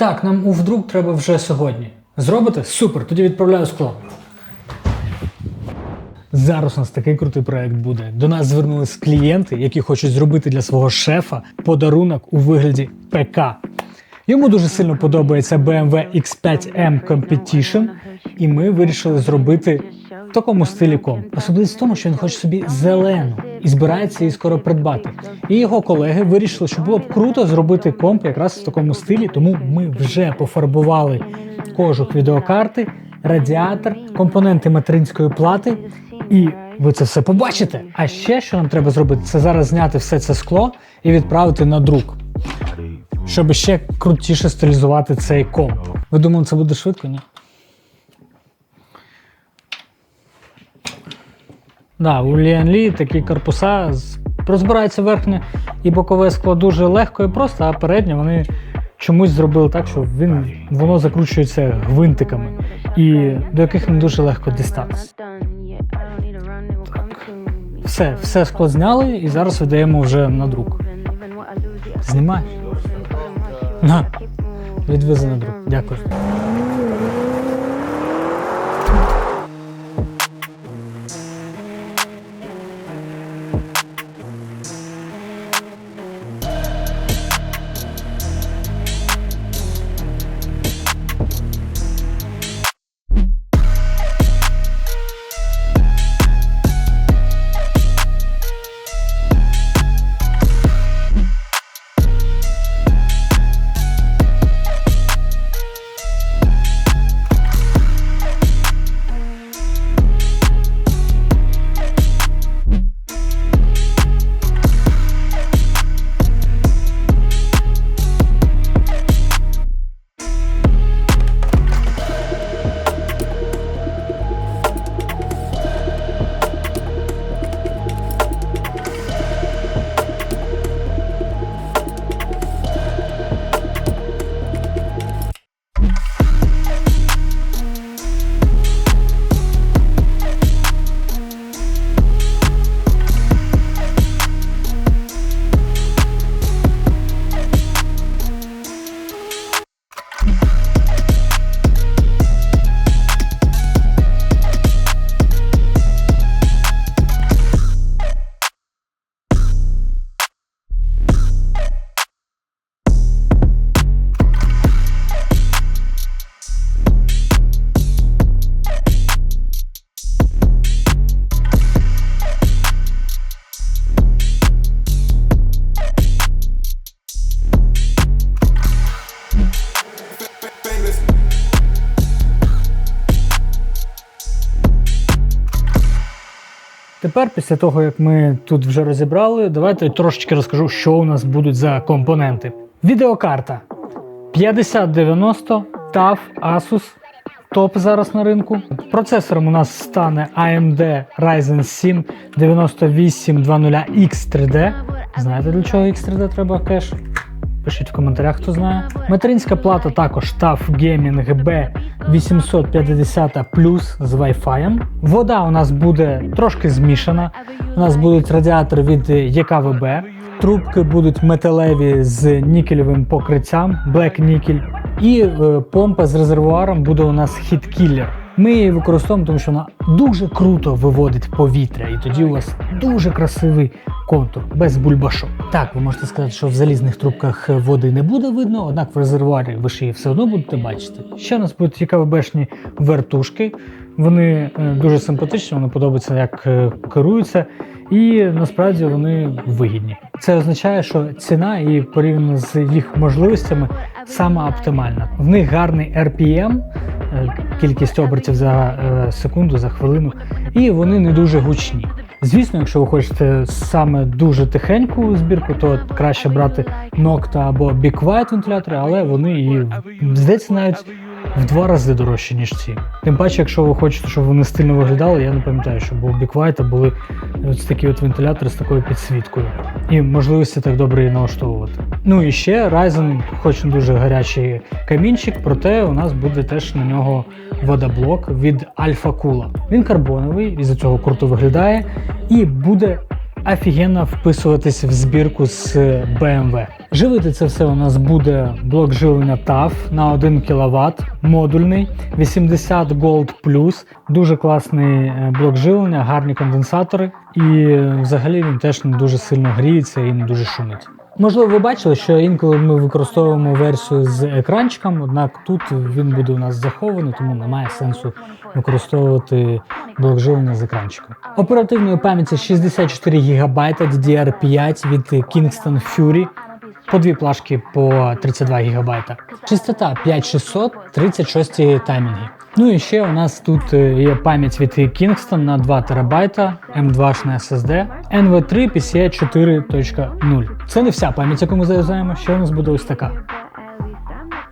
Так, нам у вдруг треба вже сьогодні. Зробите? Супер, тоді відправляю скло. Зараз у нас такий крутий проект буде. До нас звернулись клієнти, які хочуть зробити для свого шефа подарунок у вигляді ПК. Йому дуже сильно подобається BMW X5M Competition, і ми вирішили зробити в такому стилі комп. Особливість в тому, що він хоче собі зелену і збирається її скоро придбати. І його колеги вирішили, що було б круто зробити комп якраз в такому стилі, тому ми вже пофарбували кожух відеокарти, радіатор, компоненти материнської плати. І ви це все побачите. А ще що нам треба зробити, це зараз зняти все це скло і відправити на друк, щоб ще крутіше стилізувати цей комп. Ви думали, це буде швидко? Ні. Да, у Ліанлі такі корпуса розбирається верхнє і бокове скло дуже легко і просто, а переднє вони чомусь зробили так, що він, воно закручується гвинтиками, і до яких не дуже легко дістатися. Все, все скло зняли і зараз видаємо вже на друк. Знімай. На, відвези на друк. Дякую. Тепер, після того, як ми тут вже розібрали, давайте трошечки розкажу, що у нас будуть за компоненти. Відеокарта 5090 TAF Asus. Топ зараз на ринку. Процесором у нас стане AMD Ryzen 7 9820X3D. Знаєте, для чого X3D треба кеш? Пишіть в коментарях, хто знає. Материнська плата також TAF Gaming B850 Plus з Wi-Fi. Вода у нас буде трошки змішана. У нас будуть радіатори від ЄКВБ. Трубки будуть металеві з нікельовим покриттям, Black Nickel. І е, помпа з резервуаром буде у нас Heat Killer. Ми її використовуємо, тому що вона дуже круто виводить повітря, і тоді у вас дуже красивий контур, без бульбашок. Так, ви можете сказати, що в залізних трубках води не буде видно, однак в резервуарі ви ж її все одно будете бачити. Ще у нас будуть ЄКВБшні вертушки. Вони е, дуже симпатичні, вони подобаються, як е, керуються, і насправді вони вигідні. Це означає, що ціна і порівняно з їх можливостями саме оптимальна. В них гарний RPM, е, кількість обертів за е, секунду, за хвилину, і вони не дуже гучні. Звісно, якщо ви хочете саме дуже тихеньку збірку, то краще брати Nocta або Big White вентилятори, але вони і здається навіть в два рази дорожчі, ніж ці. Тим паче, якщо ви хочете, щоб вони стильно виглядали, я не пам'ятаю, що у White були ось такі от вентилятори з такою підсвіткою. І можливості так добре її налаштовувати. Ну і ще Ryzen, хоч не дуже гарячий камінчик, проте у нас буде теж на нього водоблок від Alpha Cool. Він карбоновий, із-за цього круто виглядає, і буде офігенно вписуватись в збірку з BMW. Живити це все у нас буде блок живлення TAF на 1 кВт, модульний, 80 Gold дуже класний е, блок живлення, гарні конденсатори, і е, взагалі він теж не дуже сильно гріється і не дуже шумить. Можливо, ви бачили, що інколи ми використовуємо версію з екранчиком, однак тут він буде у нас захований, тому немає сенсу використовувати блок живлення з екранчиком. Оперативної пам'яті 64 ГБ DDR5 від Kingston Fury. По дві плашки по 32 ГБ. Частота 5600, 36 таймінги. Ну і ще у нас тут е, є пам'ять від Kingston на 2 ТБ, M2 SSD, NV3 PCIe 4.0. Це не вся пам'ять, яку ми заряджаємо, ще у нас буде ось така.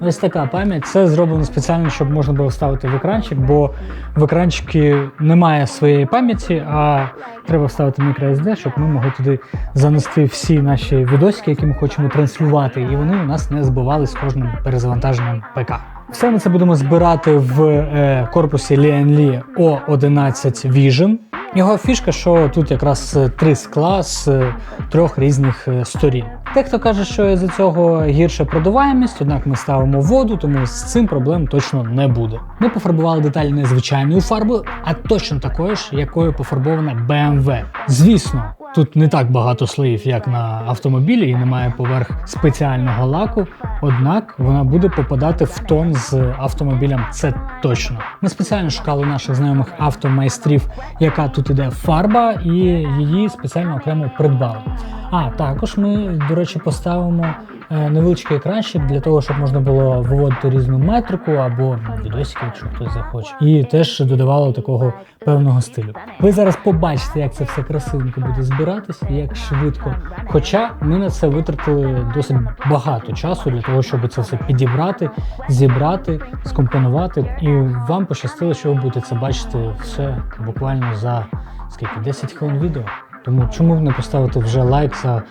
Ось така пам'ять. Це зроблено спеціально, щоб можна було вставити в екранчик, бо в екранчики немає своєї пам'яті, а треба вставити microSD, щоб ми могли туди занести всі наші відосики, які ми хочемо транслювати, і вони у нас не збивали з кожним перезавантаженням ПК. Все ми це будемо збирати в е, корпусі Lian O11 Vision. Його фішка, що тут якраз три скла з е, трьох різних е, сторін. Дехто каже, що з цього гірша продуваємість, однак ми ставимо воду, тому з цим проблем точно не буде. Ми пофарбували деталі не звичайною фарбою, а точно такою ж, якою пофарбована BMW. Звісно, тут не так багато слоїв, як на автомобілі, і немає поверх спеціального лаку, однак вона буде попадати в тон з автомобілем. Це точно. Ми спеціально шукали наших знайомих автомайстрів, яка тут іде фарба, і її спеціально окремо придбали. А також ми, до речі, поставимо е, невеличкий екранчик для того, щоб можна було виводити різну метрику або відосики, якщо хтось захоче. І теж додавало такого певного стилю. Ви зараз побачите, як це все красивенько буде збиратись, як швидко. Хоча ми на це витратили досить багато часу для того, щоб це все підібрати, зібрати, скомпонувати. І вам пощастило, що ви будете це бачити все буквально за скільки 10 хвилин відео. Тому чому б не поставити вже лайк за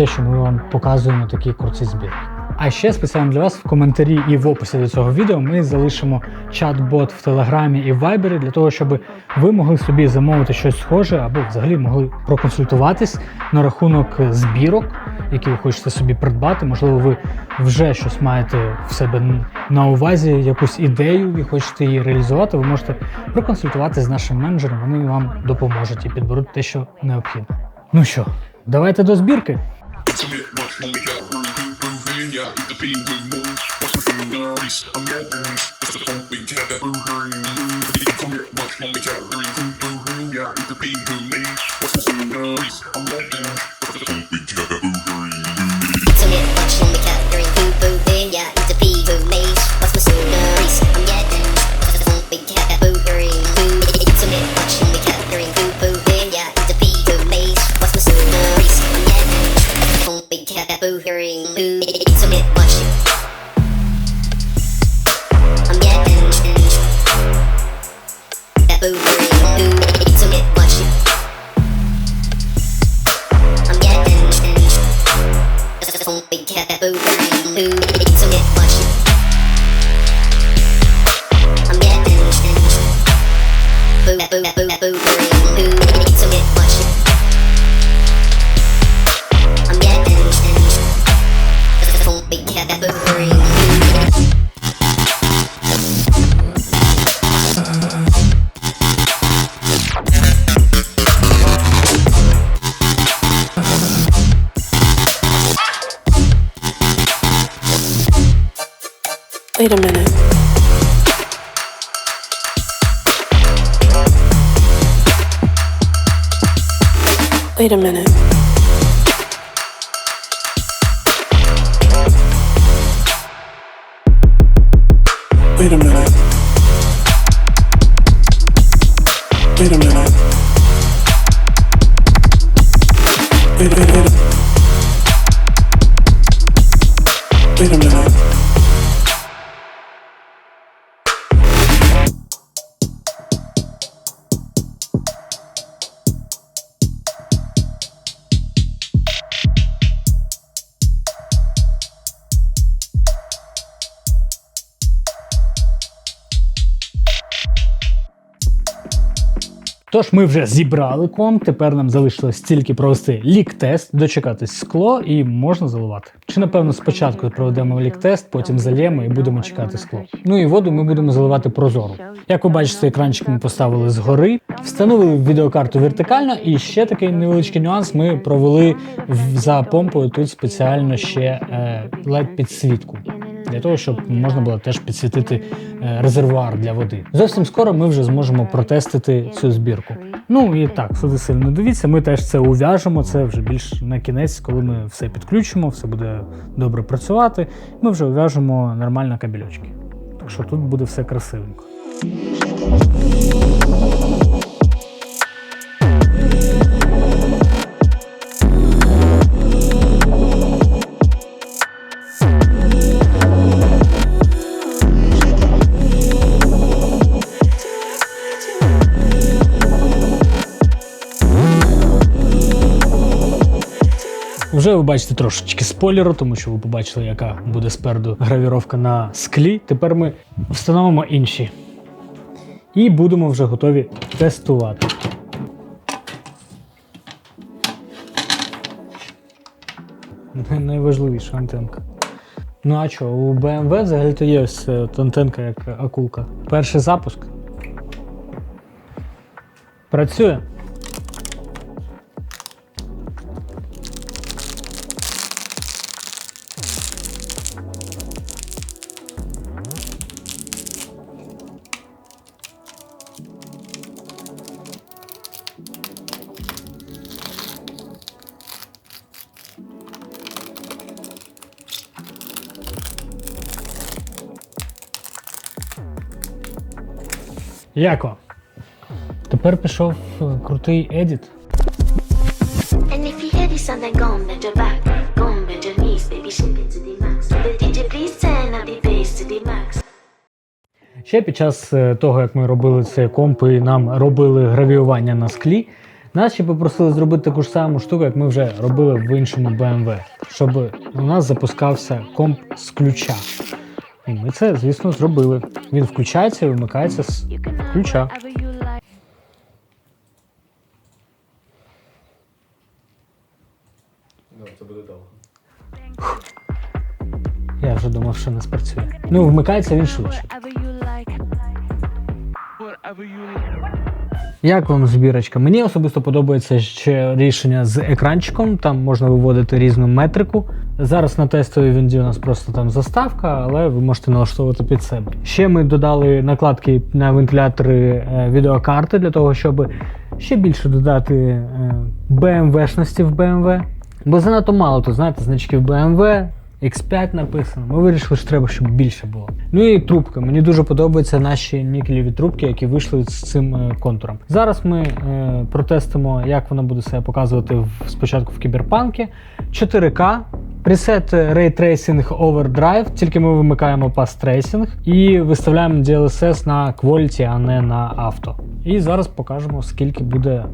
те, що ми вам показуємо такі круті збірки. А ще спеціально для вас в коментарі і в описі до цього відео ми залишимо чат-бот в Телеграмі і в Вайбері для того, щоб ви могли собі замовити щось схоже або взагалі могли проконсультуватись на рахунок збірок, які ви хочете собі придбати. Можливо, ви вже щось маєте в себе на увазі, якусь ідею і хочете її реалізувати. Ви можете проконсультуватися з нашим менеджером, вони вам допоможуть і підберуть те, що необхідно. Ну що, давайте до збірки. intimate, much more got room to. Yeah, eat the bean with more. What's the nice? I'm not nice. That's the fun we got that boo-hoo. Intimate, much more we got room to. Yeah, eat the bean with me. What's the nice? I'm not nice. That's the fun we got. that boo hearing boo. It's a bit mushy. I'm getting that boo hearing boo. It's a bit mushy. I'm getting that boo hearing boo. Wait a minute. Wait a minute. Wait a minute. Wait a minute. Тож ми вже зібрали комп, тепер нам залишилось тільки провести лік-тест, дочекатись скло і можна заливати. Чи напевно спочатку проведемо лік-тест, потім зальємо і будемо чекати скло. Ну і воду ми будемо заливати прозору. Як ви бачите, екранчик ми поставили згори, встановили відеокарту вертикально, і ще такий невеличкий нюанс. Ми провели за помпою тут спеціально ще led підсвітку. Для того, щоб можна було теж підсвітити е, резервуар для води. Зовсім скоро ми вже зможемо протестити цю збірку. Ну і так, сюди сильно дивіться, ми теж це ув'яжемо. Це вже більш на кінець, коли ми все підключимо, все буде добре працювати. Ми вже ув'яжемо нормально кабельочки. Так що тут буде все красивенько. Вже ви бачите трошечки спойлеру, тому що ви побачили, яка буде спереду гравіровка на склі. Тепер ми встановимо інші. І будемо вже готові тестувати. Найважливіша антенка. Ну а що, у BMW взагалі-то є ось е, антенка як акулка. Перший запуск. Працює. Up the bass to the max. Ще під час е, того, як ми робили цей комп і нам робили гравіювання на склі, нас ще попросили зробити таку ж саму штуку, як ми вже робили в іншому BMW, щоб у нас запускався комп з ключа. І ми це, звісно, зробили. Він включається і вимикається з ключа. Я вже думав, що не спрацює. Ну, вмикається він швидше. Як вам збірочка? Мені особисто подобається ще рішення з екранчиком. Там можна виводити різну метрику. Зараз на тестовій вінді у нас просто там заставка, але ви можете налаштовувати під себе. Ще ми додали накладки на вентилятори е, відеокарти для того, щоб ще більше додати е, BMW-шності в BMW. Бо занадто мало тут, знаєте, значків BMW. X5 написано. Ми вирішили, що треба, щоб більше було. Ну і трубка. Мені дуже подобаються наші нікелеві трубки, які вийшли з цим е, контуром. Зараз ми е, протестимо, як воно буде себе показувати в, спочатку в кіберпанкі. 4К. Пресет Ray Tracing Overdrive, тільки ми вимикаємо Path Tracing і виставляємо DLSS на Quality, а не на авто. І зараз покажемо, скільки буде е,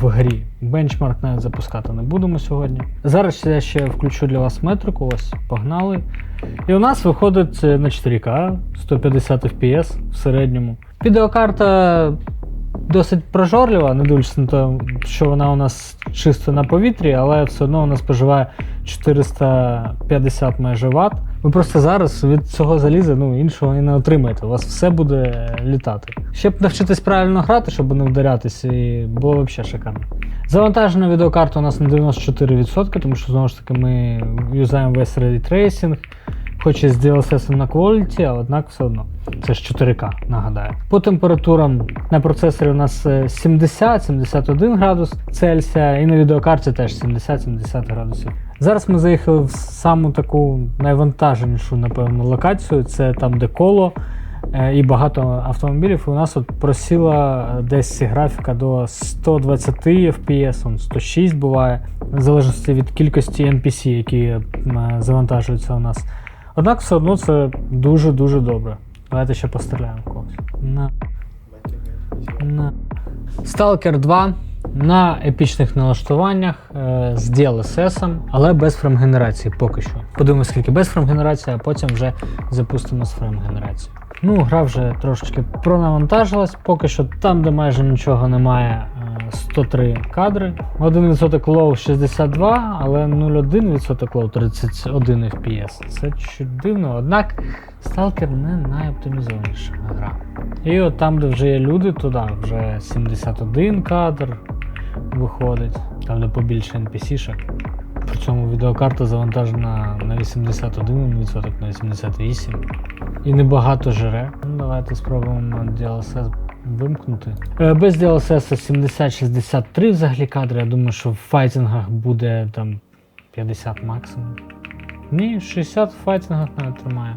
в грі. Бенчмарк навіть запускати не будемо сьогодні. Зараз я ще включу для вас метрику. Ось, погнали. І у нас виходить е, на 4К 150 FPS в середньому. Відеокарта досить прожорлива, не дивлячись на те, що вона у нас чисто на повітрі, але все одно вона споживає 450 майже Вт. Ви просто зараз від цього заліза ну, іншого і не отримаєте. У вас все буде літати. Ще б навчитись правильно грати, щоб не вдарятись, і було взагалі шикарно. Завантажена відеокарта у нас на 94%, тому що знову ж таки ми юзаємо весь Tracing, хоч і з DLSS на Quality, а однак все одно. Це ж 4К, нагадаю. По температурам на процесорі у нас е, 70-71 градус Цельсія, і на відеокарті теж 70-70 градусів. Зараз ми заїхали в саму таку найвантаженішу, напевно, локацію. Це там, де коло е, і багато автомобілів. І у нас от просіла е, десь графіка до 120 FPS, 106 буває, в залежності від кількості NPC, які е, завантажуються у нас. Однак все одно це дуже-дуже добре. Давайте ще постріляємо когось. На. На. Stalker 2 на епічних налаштуваннях е, з DLSS, але без фрейм-генерації поки що. Подивимось, скільки без фрейм-генерації, а потім вже запустимо з фрейм-генерацією. Ну, гра вже трошечки пронавантажилась. Поки що там, де майже нічого немає, е, 103 кадри. 1% лоу 62, але 0,1% лоу 31 FPS. Це чуть дивно, однак Stalker не найоптимізованіша гра. І от там, де вже є люди, туди вже 71 кадр виходить, там де побільше NPC-шок. При цьому відеокарта завантажена на 81%, на 88%. І небагато жре. Ну, давайте спробуємо DLSS вимкнути. Е, Без DLSS 70-63 взагалі кадри. Я думаю, що в файтингах буде там 50 максимум. Ні, 60 в файтингах навіть тримає.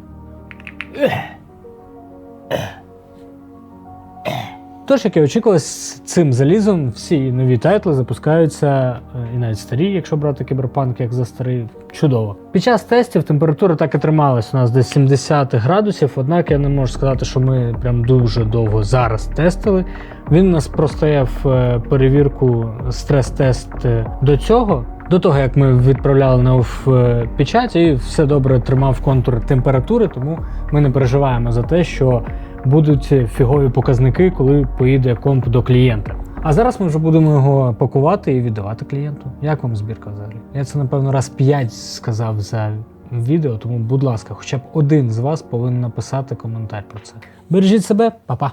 Тож, як і очікувалось, з цим залізом всі нові тайтли запускаються, е, і навіть старі, якщо брати кіберпанк як за старий, чудово. Під час тестів температура так і трималась у нас десь 70 градусів, однак я не можу сказати, що ми прям дуже довго зараз тестили. Він у нас простояв е, перевірку стрес-тест е, до цього. До того, як ми відправляли на печать, і все добре тримав контур температури, тому ми не переживаємо за те, що будуть фігові показники, коли поїде комп до клієнта. А зараз ми вже будемо його пакувати і віддавати клієнту. Як вам збірка взагалі? Я це напевно раз 5 сказав за відео, тому, будь ласка, хоча б один з вас повинен написати коментар про це. Бережіть себе, па-па!